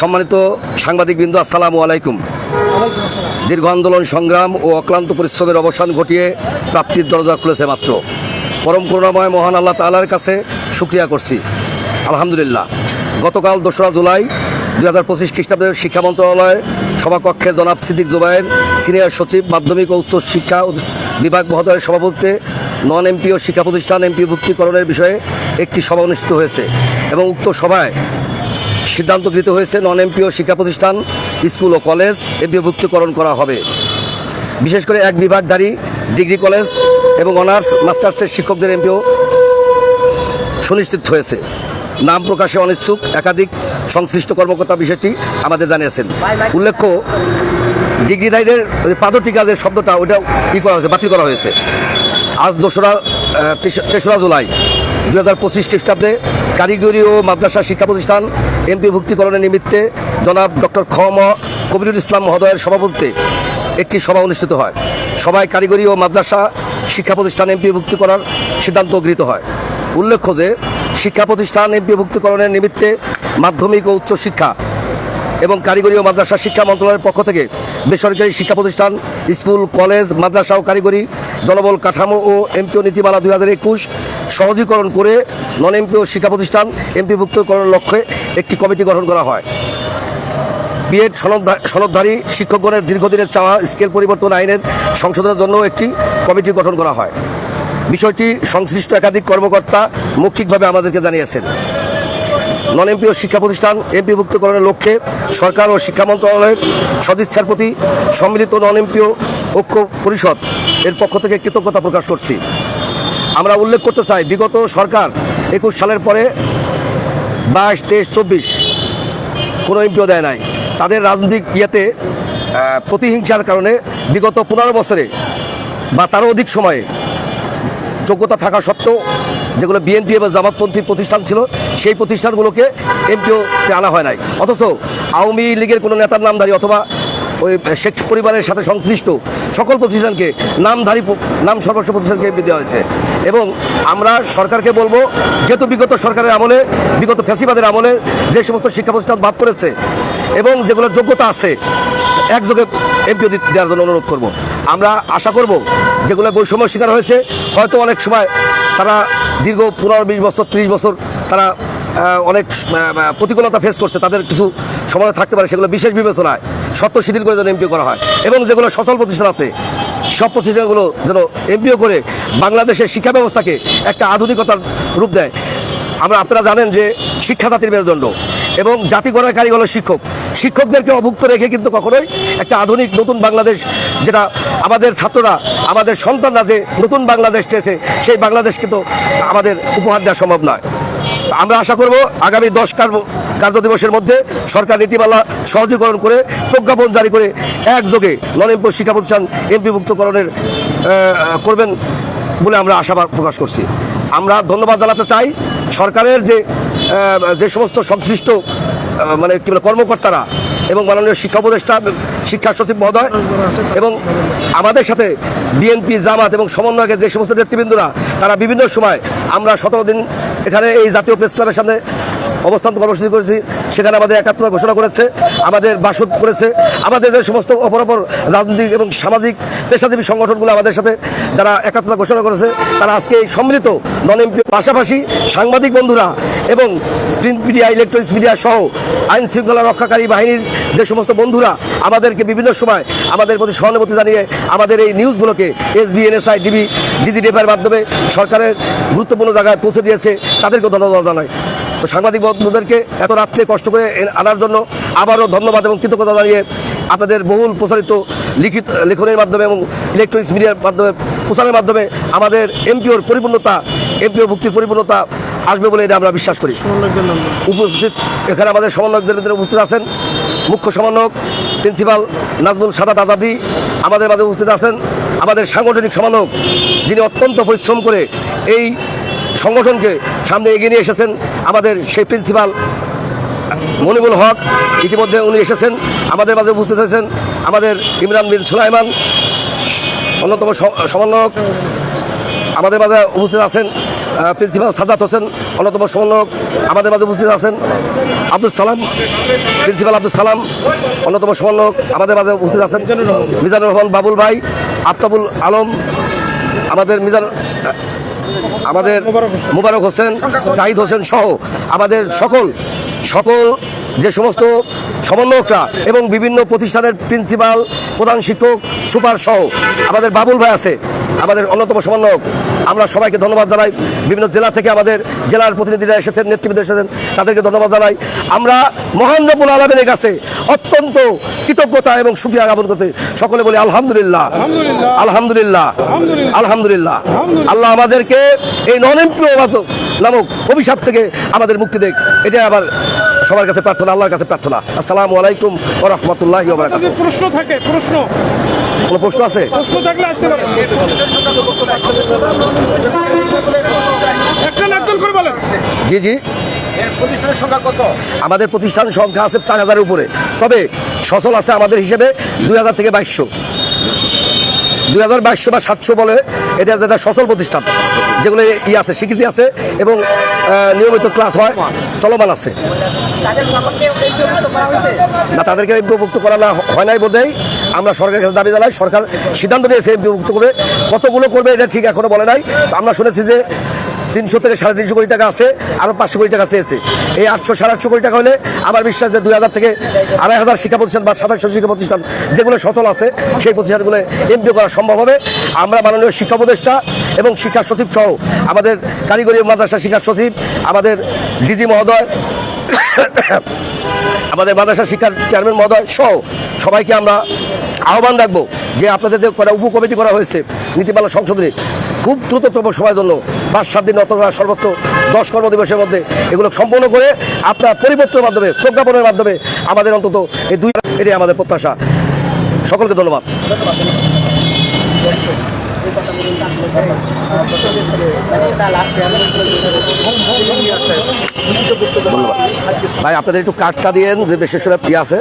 সম্মানিত সাংবাদিকবৃন্দ, আসসালামু আলাইকুম। দীর্ঘ আন্দোলন, সংগ্রাম ও অক্লান্ত পরিশ্রমের অবসান ঘটিয়ে প্রাপ্তির দরজা খুলেছে মাত্র। পরম করুণাময় মহান আল্লাহ তালার কাছে সুক্রিয়া করছি। আলহামদুলিল্লাহ। গতকাল দোসরা জুলাই দুই হাজার পঁচিশ খ্রিস্টাব্দের শিক্ষা মন্ত্রণালয়ের সভাকক্ষে জনাব সিদ্দিক জুবাইয়ের সিনিয়র সচিব, মাধ্যমিক ও উচ্চ শিক্ষা বিভাগ মহোদয়ের সভাপতিত্বে নন এমপিও শিক্ষা প্রতিষ্ঠান এমপিভুক্তিকরণের বিষয়ে একটি সভা অনুষ্ঠিত হয়েছে এবং উক্ত সভায় সিদ্ধান্ত গৃহীত হয়েছে নন এমপিও শিক্ষা প্রতিষ্ঠান, স্কুল ও কলেজ এমপিভুক্তিকরণ করা হবে। বিশেষ করে এক বিভাগধারী ডিগ্রি কলেজ এবং অনার্স মাস্টার্সের শিক্ষকদের এমপিও সুনিশ্চিত হয়েছে। নাম প্রকাশে অনিচ্ছুক, একাধিক সংশ্লিষ্ট কর্মকর্তা বিষয়টি আমাদের জানিয়েছেন। উল্লেখ্য, ডিগ্রিধারীদের পাদটিকা যে শব্দটা ওইটা ই করা হয়েছে, বাতিল করা হয়েছে। আজ দোসরা তেসরা জুলাই দু হাজার পঁচিশ খ্রিস্টাব্দে কারিগরি ও মাদ্রাসা শিক্ষা প্রতিষ্ঠান এমপি এমপিভুক্তিকরণের নিমিত্তে জনাব ডক্টর খ ম কবিরুল ইসলাম মহোদয়ের সভাপতিত্বে একটি সভা অনুষ্ঠিত হয়। সভায় কারিগরি ও মাদ্রাসা শিক্ষা প্রতিষ্ঠান এমপি ভুক্তি করার সিদ্ধান্ত গৃহীত হয়। উল্লেখ্য যে শিক্ষা প্রতিষ্ঠান এমপি এমপিভুক্তিকরণের নিমিত্তে মাধ্যমিক ও উচ্চ শিক্ষা এবং কারিগরি ও মাদ্রাসা শিক্ষা মন্ত্রণালয়ের পক্ষ থেকে বেসরকারি শিক্ষা প্রতিষ্ঠান, স্কুল, কলেজ, মাদ্রাসা ও কারিগরি, জনবল কাঠামো ও এমপিও নীতিমালা দুই হাজার একুশ সহজীকরণ করে নন এমপিও শিক্ষা প্রতিষ্ঠান এমপিভুক্তকরণের লক্ষ্যে একটি কমিটি গঠন করা হয়। বিএড সনদধা- সনদধারী শিক্ষকগণের দীর্ঘদিনের চাওয়া স্কেল পরিবর্তন আইনের সংশোধনের জন্য একটি কমিটি গঠন করা হয়। বিষয়টি সংশ্লিষ্ট একাধিক কর্মকর্তা মৌখিকভাবে আমাদেরকে জানিয়েছেন। নন এমপিও শিক্ষা প্রতিষ্ঠান এমপিভুক্তকরণের লক্ষ্যে সরকার ও শিক্ষা মন্ত্রণালয়ের সদিচ্ছার প্রতি সম্মিলিত নন এমপিও ঐক্য পরিষদ এর পক্ষ থেকে কৃতজ্ঞতা প্রকাশ করছি। আমরা উল্লেখ করতে চাই, বিগত সরকার একুশ সালের পরে বাইশ, তেইশ, চব্বিশ কোনো এমপিও দেয় নাই। তাদের রাজনৈতিক ইয়েতে প্রতিহিংসার কারণে বিগত পনেরো বছরে বা তারও অধিক সময়ে যোগ্যতা থাকা সত্ত্বেও যেগুলো বিএনপি এবং জামাতপন্থী প্রতিষ্ঠান ছিল, সেই প্রতিষ্ঠানগুলোকে এমপিওতে আনা হয় নাই। অথচ আওয়ামী লীগের কোনো নেতার নামধারী অথবা ওই শেখ পরিবারের সাথে সংশ্লিষ্ট সকল প্রতিষ্ঠানকে নামধারী নাম সর্বস্ব প্রতিষ্ঠানকে এমপি দেওয়া হয়েছে। এবং আমরা সরকারকে বলব, যেহেতু বিগত সরকারের আমলে, বিগত ফ্যাসিবাদের আমলে যে সমস্ত শিক্ষা প্রতিষ্ঠান বাদ করেছে এবং যেগুলোর যোগ্যতা আছে, একযোগে এমপিও দেওয়ার জন্য অনুরোধ করব। আমরা আশা করব, যেগুলো বৈষম্য শিকার হয়েছে, হয়তো অনেক সময় তারা দীর্ঘ পনেরো, বিশ বছর, ত্রিশ বছর তারা অনেক প্রতিকূলতা ফেস করছে। তাদের কিছু সমাজে থাকতে পারে, সেগুলো বিশেষ বিবেচনায় সত্য শিথিল করে যেন এমপিও করা হয়। এবং যেগুলো সচল প্রতিষ্ঠান আছে, সব প্রতিষ্ঠানগুলো যেন এমপিও করে বাংলাদেশের শিক্ষা ব্যবস্থাকে একটা আধুনিকতার রূপ দেয়। আমরা, আপনারা জানেন যে শিক্ষা জাতির মেরুদণ্ড। এবং জাতি গড়ার কারিগর শিক্ষক। শিক্ষকদেরকে অভুক্ত রেখে কিন্তু কখনোই একটা আধুনিক নতুন বাংলাদেশ যেটা আমাদের ছাত্ররা, আমাদের সন্তানরা যে নতুন বাংলাদেশ চেয়েছে, সেই বাংলাদেশ কিন্তু আমাদের উপহার দেওয়া সম্ভব নয়। আমরা আশা করব আগামী দশ কার্য দিবসের মধ্যে সরকার নীতিমালা সহজীকরণ করে, প্রজ্ঞাপন জারি করে একযোগে নন শিক্ষা প্রতিষ্ঠান এমপিভুক্তকরণের করবেন বলে আমরা আশা প্রকাশ করছি। আমরা ধন্যবাদ জানাতে চাই সরকারের যে যে সমস্ত সংশ্লিষ্ট মানে কি বলে, কর্মকর্তারা এবং মাননীয় শিক্ষা উপদেষ্টা, শিক্ষা সচিব মহোদয় এবং আমাদের সাথে বিএনপি, জামাত এবং সমন্বয়কের যে সমস্ত নেতৃবৃন্দরা, তারা বিভিন্ন সময় আমরা সতেরো দিন এখানে এই জাতীয় প্রেস ক্লাবের সামনে অবস্থান কর্মসূচি করেছি। সেখানে আমাদের একাত্মতা ঘোষণা করেছে, আমাদের বাসদ করেছে। আমাদের যে সমস্ত অপর অপর রাজনৈতিক এবং সামাজিক পেশাজীবী সংগঠনগুলো আমাদের সাথে যারা একাত্মতা ঘোষণা করেছে, তারা আজকে এই সম্মিলিত নন এমপি পাশাপাশি সাংবাদিক বন্ধুরা এবং প্রিন্ট মিডিয়া, ইলেকট্রনিক্স মিডিয়া সহ আইন শৃঙ্খলা রক্ষাকারী বাহিনীর যে সমস্ত বন্ধুরা আমাদেরকে বিভিন্ন সময় আমাদের প্রতি সহানুভূতি জানিয়ে আমাদের এই নিউজগুলোকে এস বি এনএসআই ডিবি ডিজিডিএফের মাধ্যমে সরকারের গুরুত্বপূর্ণ জায়গায় পৌঁছে দিয়েছে, তাদেরকেও ধন্যবাদ জানাই। তো সাংবাদিক বন্ধুদেরকে এত রাত্রে কষ্ট করে আনার জন্য আবারও ধন্যবাদ এবং কৃতজ্ঞতা জানিয়ে আপনাদের বহুল প্রচারিত লিখিত, লেখনের মাধ্যমে এবং ইলেকট্রনিক্স মিডিয়ার মাধ্যমে, প্রচারের মাধ্যমে আমাদের এমপিওর পরিপূর্ণতা এমপিও ভুক্তির পরিপূর্ণতা আসবে বলে এটা আমরা বিশ্বাস করি। উপস্থিত এখানে আমাদের সমন্বয়কদের ভিতরে উপস্থিত আছেন মুখ্য সমন্বয়ক প্রিন্সিপাল নাজমুল সাদাত আজাদি। আমাদের মাঝে উপস্থিত আছেন আমাদের সাংগঠনিক সমন্বয়ক যিনি অত্যন্ত পরিশ্রম করে এই সংগঠনকে সামনে এগিয়ে নিয়ে এসেছেন। আমাদের সেই প্রিন্সিপাল মনিবুল হক ইতিমধ্যে উনি এসেছেন। আমাদের মাঝে উপস্থিত হয়েছেন আমাদের ইমরান বিন সুলাইমান অন্যতম সমন্বয়ক। আমাদের মাঝে উপস্থিত আছেন প্রিন্সিপাল সাজাদ হোসেন, অন্যতম সমন্বয়ক আমাদের মাঝে উপস্থিত আছেন। আব্দুল সালাম, প্রিন্সিপাল আব্দুল সালাম, অন্যতম সমন্বয়ক আমাদের মাঝে উপস্থিত আছেন। মিজানুর রহমান বাবুল ভাই, আফতাবুল আলম, আমাদের মিজান, আমাদের মুবারক হোসেন, জাহিদ হোসেন সহ আমাদের সকল সকল যে সমস্ত সমন্বয়করা এবং বিভিন্ন প্রতিষ্ঠানের প্রিন্সিপাল, প্রধান শিক্ষক, সুপার সহ আমাদের বাবুল ভাই আছে। আমাদের অন্যতম সমন্বয়ক। আমরা সবাইকে ধন্যবাদ জানাই। বিভিন্ন জেলা থেকে আমাদের জেলার প্রতিনিধিরা এসেছেন নেতৃবৃন্দ এসেছেন তাদেরকে ধন্যবাদ জানাই। আমরা মহান রব্বুল আলমের কাছে অত্যন্ত কৃতজ্ঞতা এবং সুখী জ্ঞাপন করতে সকলে বলি আলহামদুলিল্লাহ। আলহামদুলিল্লাহ। আলহামদুলিল্লাহ। আল্লাহ আমাদেরকে এই নন নামক অভিশাপ থেকে আমাদের মুক্তি দেখ। এটাই আবার সবার কাছে প্রার্থনা আল্লাহর কাছে প্রার্থনা। আসসালামু আলাইকুম ও রহমতুল্লাহ প্রশ্ন থাকে প্রশ্ন। কোনো প্রশ্ন আছে? প্রশ্ন থাকলে আসতে পারেন একটা একজন করে বলেন। জি জি। প্রতিষ্ঠানের সংখ্যা কত আমাদের প্রতিষ্ঠান সংখ্যা আছে চার হাজারের উপরে। তবে সচল আছে আমাদের হিসেবে দুই হাজার থেকে বাইশশো। দুই হাজার বাইশশো বা সাতশো বলে, এটা যেটা সচল প্রতিষ্ঠান, যেগুলো ই আছে, স্বীকৃতি আছে এবং নিয়মিত ক্লাস হয়, চলমান আছে। না, তাদেরকে এমপিভুক্ত করা না, হয় নাই বোধহয়। আমরা সরকারের কাছে দাবি জানাই, সরকার সিদ্ধান্ত নিয়েছে এমপিভুক্ত করবে। কতগুলো করবে, এটা ঠিক এখনও বলে নাই। আমরা শুনেছি যে তিনশো থেকে সাড়ে তিনশো কোটি টাকা আছে আরও পাঁচশো কোটি টাকা চেয়েছে। এই আটশো, সাড়ে আটশো কোটি টাকা হলে আমার বিশ্বাস যে দুই হাজার থেকে আড়াই হাজার শিক্ষা প্রতিষ্ঠান বা সাতাশশো শিক্ষা প্রতিষ্ঠান যেগুলো সচল আছে, সেই প্রতিষ্ঠানগুলো এমপি করা সম্ভব হবে। আমরা মাননীয় শিক্ষা উপদেষ্টা এবং শিক্ষা সচিব সহ আমাদের কারিগরি মাদ্রাসা শিক্ষা সচিব, আমাদের ডিজি মহোদয়, আমাদের মাদ্রাসা শিক্ষার চেয়ারম্যান মহোদয় সহ সবাইকে আমরা আহ্বান রাখব যে আপনাদের যে করা উপ কমিটি করা হয়েছে, নীতিমালা সংশোধনী খুব দ্রুততম সময়ের জন্য পাঁচ সাত দিন অথবা সর্বোচ্চ দশ কর্মদিবসের মধ্যে এগুলো সম্পন্ন করে আপনার পরিবর্তনের মাধ্যমে, প্রজ্ঞাপনের মাধ্যমে আমাদের অন্তত এই দুই এটাই আমাদের প্রত্যাশা। সকলকে ধন্যবাদ। ভাই, আপনাদের একটু কার্ডটা দিয়েন, যে বিশেষ করে আছে।